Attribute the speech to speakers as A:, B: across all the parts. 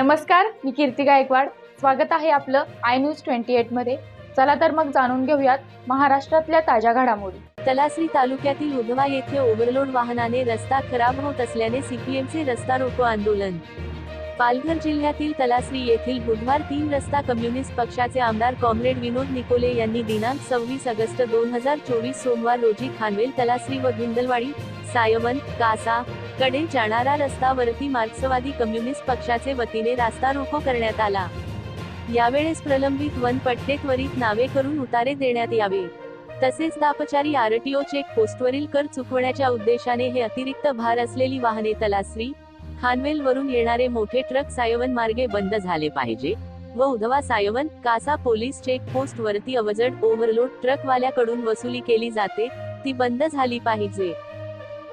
A: नमस्कार मी कीर्ती गायकवाड. स्वागत आहे आपलं आय न्यूज ट्वेंटी एटमध्ये चला तर मग जाणून घेऊयात महाराष्ट्रातल्या ताज्या घडामोडी.
B: तलासरी तालुक्यातील उधवा येथे ओव्हरलोड वाहनाने रस्ता खराब होत असल्याने सीपीएमचे रस्ता रोको आंदोलन. पालघर जिल्ह्यातील तलासरी येथील बुधवार तीन रस्ता कम्युनिस्ट पक्षाचे आमदार कॉम्रेड विनोद निकोले यांनी दिनांक सव्वीस ऑगस्ट दोन हजार चोवीस सोमवार रोजी खानवेल तलासरी व धुंदलवाडी सायमन कासा कडे जाणारा रस्तावरती मार्क्सवादी कम्युनिस्ट पक्षाचे वतीने रास्ता रोको करण्यात आला. यावेळेस प्रलंबित वन पट्टे त्वरित नावे करून उतारे देण्यात यावे. तसेच दापचारी आरटीओ चेक पोस्टवरील कर चुकवण्याच्या उद्देशाने हे अतिरिक्त भार असलेली वाहने तलासरी खानवेल वरून येणारे मोठे ट्रक सायवन मार्गे बंद झाले पाहिजे व Udhwa Saivan Kasa police check post वरती अवजड ओव्हरलोड ट्रकवाल्याकडून वसुली केली जाते. ती बंद झाली पाहिजे.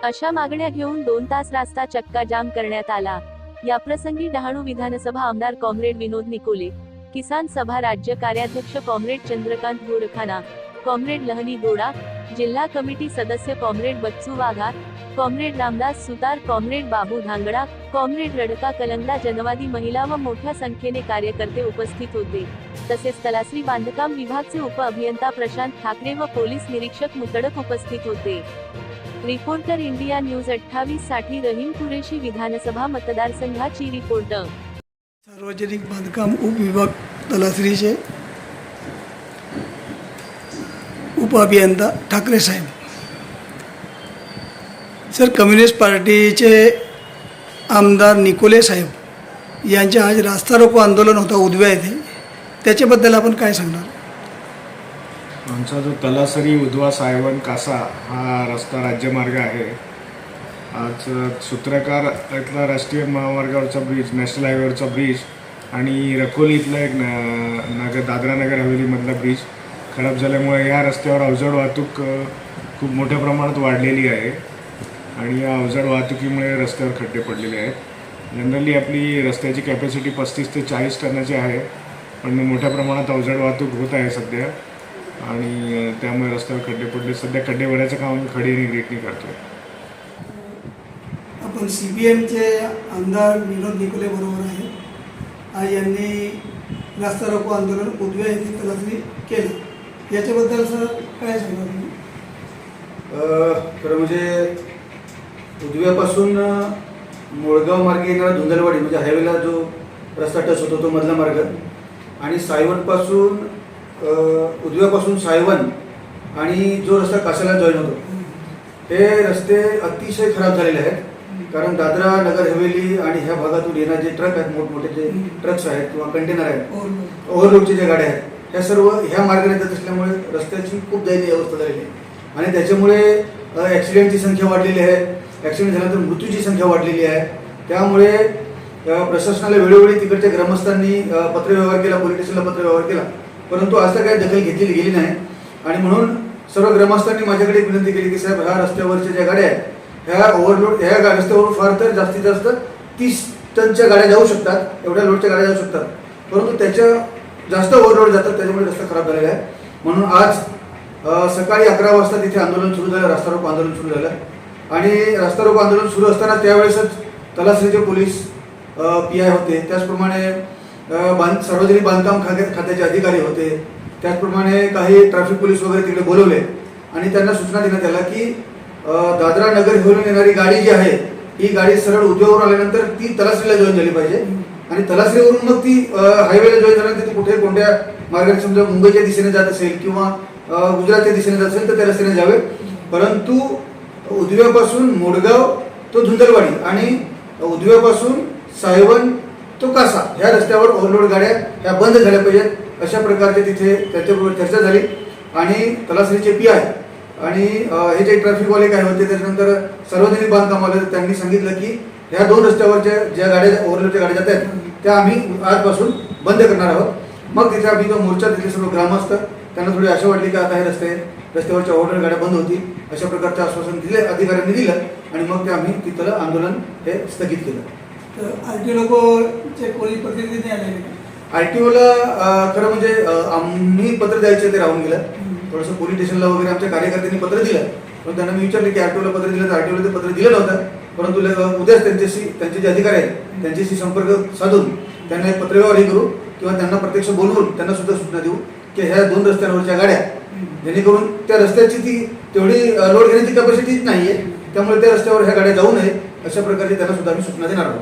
B: अशा मागण्या घेऊन दोन तास रास्ता चक्का जाम करण्यात आला. याप्रसंगी डहाणू विधानसभा आमदार कॉम्रेड विनोद निकोले, किसान सभा राज्य कार्याध्यक्ष कॉम्रेड चंद्रकांत गोरखाना कॉम्रेड लहनी दोडा जिल्हा कमिटी सदस्य comrade Bachchu Vagha comrade Ramdas Sutar, comrade Babu Dhangda, comrade Radka Kalangda Janwadi Mahila व मोठ्या संख्येने कार्यकर्ते उपस्थित होते. तसेच तलासरी बांधकाम विभागचे उप अभियंता प्रशांत ठाकरे व पोलीस निरीक्षक मुतडक उपस्थित होते. रिपोर्टर इंडिया न्यूज अठ्ठावीससाठी रहीम कुरेशी विधानसभा मतदारसंघाची रिपोर्टर
C: सार्वजनिक बांधकाम उपविभाग तलासरीचे उपअभियंता ठाकरे साहेब. सर कम्युनिस्ट पार्टीचे आमदार निकोले साहेब यांच्या आज रास्ता रोको आंदोलन होतं उदव्या येथे. त्याच्याबद्दल आपण काय सांगणार?
D: आमचा जो तलासरी उधवा सायवन कासा हा रस्ता राज्यमार्ग आहे. आज सूत्रकार इथला राष्ट्रीय महामार्गावरचा ब्रिज नॅशनल हायवेवरचा ब्रिज आणि रकोली इथला एक न नगर दादरा नगर हवेलीमधला ब्रिज खराब झाल्यामुळे या रस्त्यावर अवजड वाहतूक खूप मोठ्या प्रमाणात वाढलेली आहे. आणि या अवजड वाहतुकीमुळे रस्त्यावर खड्डे पडलेले आहेत. जनरली आपली रस्त्याची कॅपॅसिटी पस्तीस ते चाळीस टनाची आहे पण मोठ्या प्रमाणात अवजड वाहतूक होत आहे सध्या. आणि त्यामुळे रस्त्यावर खड्डे पडले. सध्या खड्डे भरायचं काम आम्ही खडी आणि ग्रेटनी करतोय.
C: आपण सी बी एमचे आमदार विनोद निकोले बरोबर आहे. आज यांनी रास्ता रोको आंदोलन उदव्या येथे तलासरी केलं. याच्याबद्दल सर काय सांगणार तुम्ही?
E: अ, खरं म्हणजे उजव्यापासून अ, मोळगाव मार्गे येणारा धुंदलवाडी म्हणजे हायवेला जो रस्ता टच होतो तो मधला मार्ग. आणि सायवनपासून अ, उजव्यापासून सायवन आणि जो रस्ता कासाला जॉईन होतो. हे रस्ते अतिशय खराब झालेले आहेत. कारण दादरा नगर हवेली आणि ह्या भागातून येणारे जे ट्रक आहेत मोठमोठे जे ट्रक्स आहेत किंवा कंटेनर आहेत
C: ओव्हरलोडचे
E: ओव्हरलोडच्या ज्या गाड्या आहेत ह्या सर्व ह्या मार्गाने जात असल्यामुळे रस्त्याची खूप दयनीय अवस्था झालेली आहे. आणि त्याच्यामुळे ॲक्सिडेंटची संख्या वाढलेली आहे. ॲक्सिडेंट झाल्यानंतर मृत्यूची संख्या वाढलेली आहे. त्यामुळे प्रशासनाला वेळोवेळी तिकडच्या ग्रामस्थांनी पत्रव्यवहार केला पोलीस स्टेशनला पत्रव्यवहार केला. परंतु असं काही दखल घेतली गेली नाही. आणि म्हणून सर्व ग्रामस्थांनी माझ्याकडे विनंती केली की साहेब ह्या रस्त्यावरच्या ज्या गाड्या आहेत ह्या ओव्हरलोड ह्या गा- रस्त्यावरून फार तर जास्तीत जास्त तीस टनच्या गाड्या जाऊ शकतात एवढ्या लोडच्या गाड्या जाऊ शकतात. परंतु त्याच्या जास्त ओव्हरलोड जातात त्याच्यामुळे रस्ता खराब झालेला आहे. म्हणून आज सकाळी अकरा वाजता तिथे आंदोलन सुरू झालं रास्ता रोको आंदोलन सुरू झालं. आणि रास्ता रोको आंदोलन सुरू असताना त्यावेळेसच तलासरीचे पोलीस पी आय होते. त्याचप्रमाणे बांध सार्वजनिक बांधकाम खाते खात्याचे अधिकारी होते. त्याचप्रमाणे काही ट्रॅफिक पोलीस वगैरे तिकडे बोलवले. आणि त्यांना सूचना देण्यात आल्या की दादरा नगर घेऊन येणारी गाडी जी आहे ही गाडी सरळ उद्योगावर आल्यानंतर ती तलासरीला जॉईन झाली पाहिजे. आणि तलासरीवरून मग ती हायवेला जॉईन झाल्यानंतर ती कुठे कोणत्या मार्गाने समजा मुंबईच्या दिशेने जात असेल किंवा गुजरातच्या दिशेने जात असेल तर त्या रस्त्याने जावे. परंतु उजव्यापासून मोडगाव तो धुंदलवाडी आणि उजव्यापासून सायवन तो कसा? ह्या रस्त्यावर ओव्हरलोड गाड्या ह्या बंद झाल्या पाहिजेत. अशा प्रकारचे तिथे त्याच्याबरोबर चर्चा झाली. आणि तलासरीचे पी आय आणि हे जे ट्रॅफिकवाले काय होते त्याच्यानंतर सार्वजनिक बांधकामवाले त्यांनी सांगितलं की ह्या दोन रस्त्यावरच्या ज्या गाड्या ओव्हरलोडच्या गाड्या जात आहेत त्या आम्ही आजपासून बंद करणार आहोत. मग तिथे आम्ही जो मोर्चा तिथे सर्व ग्रामस्थ त्यांना थोडी आशा वाटली की आता हे रस्ते रस्त्यावरच्या ओव्हरलोड गाड्या बंद होतील. अशा प्रकारचं आश्वासन दिले अधिकाऱ्यांनी दिलं आणि मग ते आम्ही तिथलं आंदोलन हे स्थगित केलं.
C: तर आर टी लोकचे कोणी प्रतिनिधी नाही का?
E: आर टी ओला खरं म्हणजे आम्ही पत्र द्यायचं ते राहून गेलं थोडंसं पोलीस स्टेशनला वगैरे आमच्या कार्यकर्त्यांनी पत्र दिलं. पण त्यांना मी विचारलं की आर टी ओला पत्र दिलं तर आर टी ओला ते पत्र दिलं नव्हतं. परंतु उद्याच त्यांच्याशी त्यांचे जे अधिकारी आहेत त्यांच्याशी संपर्क साधून त्यांना एक पत्रव्यवहारही करू किंवा त्यांना प्रत्यक्ष बोलवून त्यांना सुद्धा सूचना देऊ की ह्या दोन रस्त्यांवरच्या गाड्या जेणेकरून त्या रस्त्याची ती तेवढी लोड घेण्याची कॅपॅसिटीच नाही आहे त्यामुळे त्या रस्त्यावर ह्या गाड्या जाऊ नये अशा प्रकारे त्यांना सुद्धा आम्ही सूचना देणार आहोत.